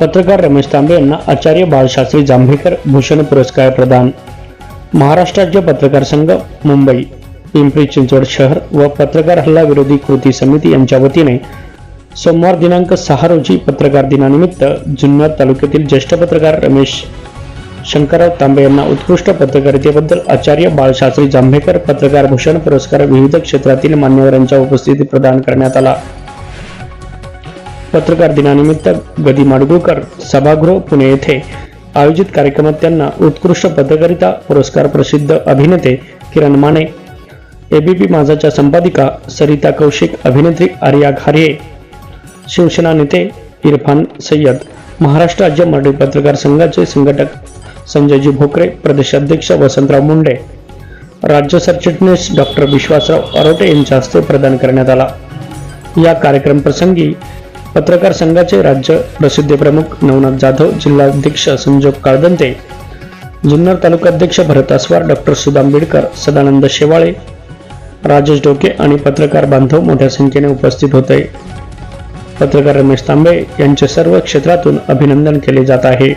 पत्रकार रमेश तांबे यांना आचार्य बाळशास्त्री जांभेकर भूषण पुरस्कार प्रदान. महाराष्ट्र राज्य पत्रकार संघ मुंबई. पिंपरी चिंचवड शहर व पत्रकार हल्ला विरोधी कृती समिती यांच्या वतीने सोमवार दिनांक सहा रोजी पत्रकार दिनानिमित्त जुन्नर तालुक्यातील ज्येष्ठ पत्रकार रमेश शंकरराव तांबे यांना उत्कृष्ट पत्रकारितेबद्दल आचार्य बाळशास्त्री जांभेकर पत्रकार भूषण पुरस्कार विविध क्षेत्रातील मान्यवरांच्या उपस्थितीत प्रदान करण्यात आला. पत्रकार दिनानिमित्त गदी माडगुळकर सभागृह पुणे येथे आयोजित कार्यक्रमात त्यांना उत्कृष्ट पत्रकारिता पुरस्कार प्रसिद्ध अभिनेते किरण माने एबीपी माझाच्या संपादिका सरिता कौशिक अभिनेत्री आर्या घारे शिवसेना नेते इरफान सय्यद महाराष्ट्र राज्य मराठी पत्रकार संघाचे संघटक संजयजी भोकरे प्रदेशाध्यक्ष वसंतराव मुंडे राज्य सरचिटणीस डॉक्टर विश्वासराव अरोटे यांच्या हस्ते प्रदान करण्यात आला. या कार्यक्रम प्रसंगी पत्रकार संघाचे राज्य प्रसिद्धी प्रमुख नवनाथ जाधव जिल्हाध्यक्ष संजोग काळदंते जुन्नर तालुकाध्यक्ष भरत आसवार डॉक्टर सुदाम आंबेडकर सदानंद शेवाळे राजेश डोके आणि पत्रकार बांधव मोठ्या संख्येने उपस्थित होते. पत्रकार रमेश तांबे यांचे सर्व क्षेत्रातून अभिनंदन केले जात आहे.